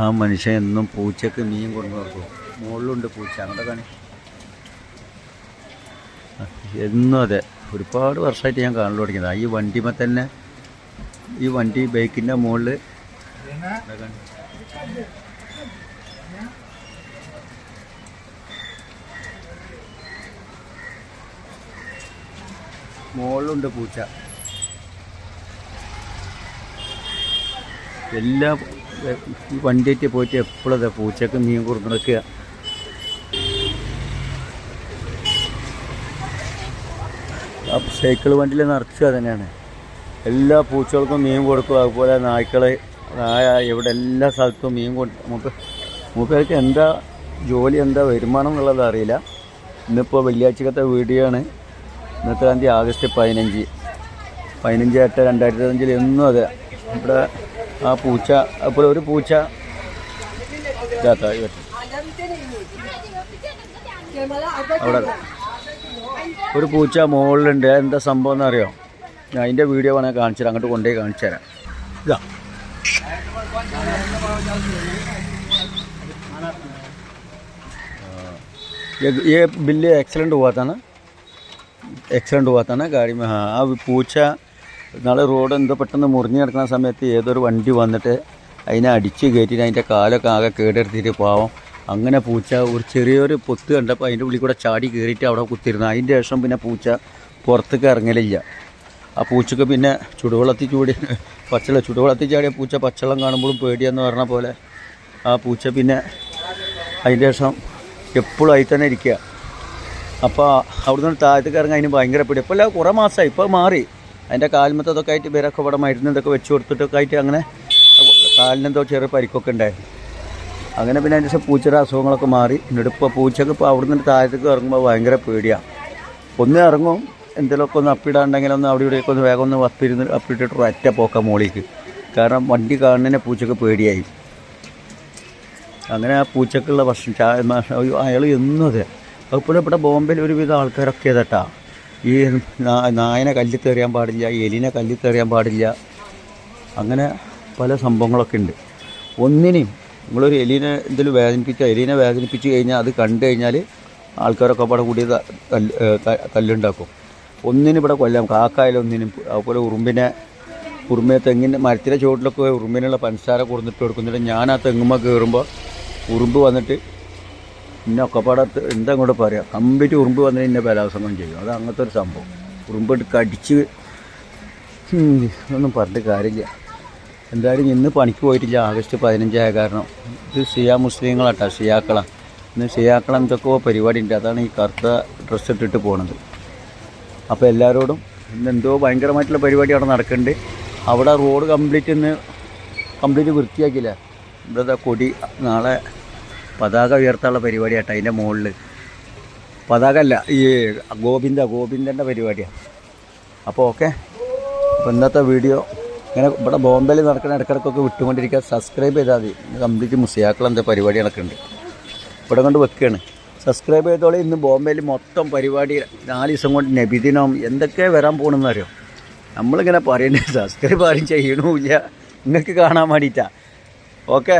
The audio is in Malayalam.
ആ മനുഷ്യൻ എന്നും പൂച്ചക്ക് മീൻ കൊണ്ടു കൊടുക്കും മുകളിലുണ്ട് പൂച്ച. അങ്ങോട്ട് കാണി. എന്നും അതെ. ഒരുപാട് വർഷമായിട്ട് ഞാൻ കാണൽ തുടങ്ങിയതാണ് ഈ വണ്ടിമേ തന്നെ ഈ വണ്ടി ബൈക്കിന്റെ മുകളിൽ മുകളിലുണ്ട് പൂച്ച. എല്ലാ വണ്ടിയായിട്ട് പോയിട്ട് എപ്പോഴും അതെ പൂച്ചക്ക് മീൻ കൊടുക്കണൊക്കെ സൈക്കിൾ വണ്ടിയിൽ നിറച്ചുക തന്നെയാണ് എല്ലാ പൂച്ചകൾക്കും മീൻ കൊടുക്കും. അതുപോലെ നായ്ക്കൾ നായ ഇവിടെ എല്ലാ സ്ഥലത്തും മീൻ കൊണ്ട് മൂപ്പ മൂപ്പേർക്ക് എന്താ ജോലി എന്താ വരുമാനം എന്നുള്ളത് അറിയില്ല. ഇന്നിപ്പോൾ വെള്ളിയാഴ്ചക്കത്തെ വീഡിയോ ആണ് ഇന്നത്തെ തീയതി ആഗസ്റ്റ് പതിനഞ്ച്. പതിനഞ്ച് എട്ട് രണ്ടായിരത്തി അഞ്ചിൽ എന്നും അതെ. ഇവിടെ ആ പൂച്ച അപ്പോൾ ഒരു പൂച്ച ഇതാത്ത ഇവറ്റ്. അവിടെ ഒരു പൂച്ച മുകളിലുണ്ട് എന്താ സംഭവം എന്നറിയോ ഞാൻ അതിൻ്റെ വീഡിയോ വേണമെങ്കിൽ കാണിച്ചു തരാം അങ്ങോട്ട് കൊണ്ടുപോയി കാണിച്ചു തരാം ഇതാ ये ये बिल्ली एक्सीडेंट हुआ था ना ആക്സിഡൻറ്റ് हुआ था ना गाड़ी में हाँ ആ പൂച്ച നാളെ റോഡ് എന്തോ പെട്ടെന്ന് മുറിഞ്ഞു കിടക്കുന്ന സമയത്ത് ഏതൊരു വണ്ടി വന്നിട്ട് അതിനെ അടിച്ച് കയറ്റിയിട്ട് അതിന്റെ കാലൊക്കെ ആകെ കേടെടുത്തിട്ട് പാവം. അങ്ങനെ പൂച്ച ഒരു ചെറിയൊരു പൊത്ത് കണ്ടപ്പോൾ അതിന്റെ ഉള്ളിൽ കൂടെ ചാടി കയറിയിട്ട് അവിടെ കുത്തിരുന്നു. അതിന്റെ ശേഷം പിന്നെ പൂച്ച പുറത്തേക്ക് ഇറങ്ങലില്ല. ആ പൂച്ചക്ക് പിന്നെ ചുടുവെള്ളത്തിൽ ചൂടി പച്ചള ചുടുവെള്ളത്തിൽ ചാടിയ പൂച്ച പച്ചവെള്ളം കാണുമ്പോഴും പേടിയെന്ന് പറഞ്ഞ പോലെ ആ പൂച്ച പിന്നെ അതിന്റെ ശേഷം എപ്പോഴും അതിൽ തന്നെ ഇരിക്കുക. അപ്പോൾ അവിടുന്ന് താഴത്തേക്ക് ഇറങ്ങി അതിന് ഭയങ്കര പേടി. ഇപ്പോൾ അല്ല കുറേ മാസമായി. ഇപ്പോൾ മാറി. അതിന്റെ കാൽമത്തതൊക്കെ ആയിട്ട് ഇവരൊക്കെ ഇവിടെ മരുന്ന് ഇതൊക്കെ വെച്ച് കൊടുത്തിട്ടൊക്കെ ആയിട്ട് അങ്ങനെ കാലിനെന്തോ ചെറിയ പരിക്കൊക്കെ ഉണ്ടായിരുന്നു അങ്ങനെ പിന്നെ അതിന്റെ പൂച്ചയുടെ അസുഖങ്ങളൊക്കെ മാറി. എന്നിട്ട് ഇപ്പോൾ പൂച്ചക്ക് ഇപ്പോൾ അവിടെ നിന്ന് താഴത്തേക്ക് ഇറങ്ങുമ്പോൾ ഭയങ്കര പേടിയാണ് ഒന്ന് ഇറങ്ങും എന്തെങ്കിലുമൊക്കെ ഒന്ന് അപ്പിടാണ്ടെങ്കിൽ ഒന്ന് അവിടെ ഇവിടെയൊക്കെ ഒന്ന് വേഗം ഒന്ന് അപ്പിരുന്ന് അപ്പിട്ടിട്ട് ഒറ്റ പോക്കാം മോളിക്ക് കാരണം വണ്ടി കാണുന്നതിനെ പൂച്ചക്ക് പേടിയായി. അങ്ങനെ ആ പൂച്ചക്കുള്ള ഭക്ഷണം അയാൾ എന്നും അതെ. അതുപോലെ ഇവിടെ ബോംബെയിൽ ഒരുവിധം ആൾക്കാരൊക്കെ ഇതട്ടാ ഈ നായനെ കല്ലിൽ തെറിയാൻ പാടില്ല എലിനെ കല്ലിൽ തെറിയാൻ പാടില്ല. അങ്ങനെ പല സംഭവങ്ങളൊക്കെ ഉണ്ട്. ഒന്നിനെയും നിങ്ങളൊരു എലിനെ എന്തെങ്കിലും വേദനിപ്പിച്ച എലിനെ വേദനിപ്പിച്ച് കഴിഞ്ഞാൽ അത് കണ്ടു കഴിഞ്ഞാൽ ആൾക്കാരൊക്കെ പാടെ കൂടി തല്ല് തല്ലുണ്ടാക്കും. ഒന്നിനും ഇവിടെ കൊല്ലാം കാക്കായാലും ഒന്നിനും അതുപോലെ ഉറുമ്പിനെ ഉറുമ്പിനെ തെങ്ങിന്റെ മരത്തിന്റെ ചുവട്ടിലൊക്കെ ഉറുമ്പിനുള്ള പഞ്ചസാര കൊടുത്തിട്ട് കൊടുക്കുന്നിട്ട് ഞാൻ ആ തെങ്ങുമ്പോൾ കയറുമ്പോൾ ഉറുമ്പ് വന്നിട്ട് ഇന്നെ ഒക്കെപ്പാടെ എന്താ ഇങ്ങോട്ട് പറയാം? കംപ്ലീറ്റ് ഉറുമ്പ് വന്നിട്ട് ഇന്ന ബലാത്സംഗം ചെയ്യും. അത് അങ്ങനത്തെ ഒരു സംഭവം. ഉറുമ്പ് ഇട്ട് കടിച്ച് ഒന്നും പറഞ്ഞിട്ട് കാര്യമില്ല. എന്തായാലും ഇന്ന് പണിക്ക് പോയിട്ടില്ല. ആഗസ്റ്റ് പതിനഞ്ചായ കാരണം. ഇത് സിയാ മുസ്ലിങ്ങളാട്ടാ ഷിയാക്കളാണ് ഇന്ന് ഷിയാക്കള എന്തൊക്കെയോ പരിപാടി ഉണ്ട് അതാണ് ഈ കറുത്ത ഡ്രസ്സ് ഇട്ടിട്ട് പോണത്. അപ്പോൾ എല്ലാവരോടും ഇന്ന് എന്തോ ഭയങ്കരമായിട്ടുള്ള പരിപാടി അവിടെ നടക്കുന്നുണ്ട്. അവിടെ റോഡ് കംപ്ലീറ്റ് ഇന്ന് കംപ്ലീറ്റ് വൃത്തിയാക്കിയില്ല. ഇവിടെ കൊടി നാളെ പതാക ഉയർത്താനുള്ള പരിപാടിയാട്ടോ അതിന്റെ മുകളിൽ പതാക അല്ല ഈ ഗോവിന്ദ ഗോവിന്ദന്റെ പരിപാടിയാണ് അപ്പോൾ ഓക്കെ. അപ്പോൾ ഇന്നത്തെ വീഡിയോ ഇങ്ങനെ ഇവിടെ ബോംബെയിൽ നടക്കുന്ന ഇടക്കിടക്കൊക്കെ വിട്ടുകൊണ്ടിരിക്കുക സബ്സ്ക്രൈബ് ചെയ്താൽ മതി. കംപ്ലീറ്റ് മുസിയാക്കൾ എന്താ പരിപാടി നടക്കുന്നുണ്ട് ഇവിടെ കൊണ്ട് വെക്കുകയാണ് സബ്സ്ക്രൈബ് ചെയ്തോളെ. ഇന്ന് ബോംബെയിൽ മൊത്തം പരിപാടി നാല് ദിവസം കൊണ്ട് നബിദിനം എന്തൊക്കെ വരാൻ പോകണമെന്ന് അറിയോ? നമ്മളിങ്ങനെ പറയുന്നത് സബ്സ്ക്രൈബ് ആരും ചെയ്യണമില്ല. നിങ്ങൾക്ക് കാണാൻ വേണ്ടിയിട്ടാണ് ഓക്കെ.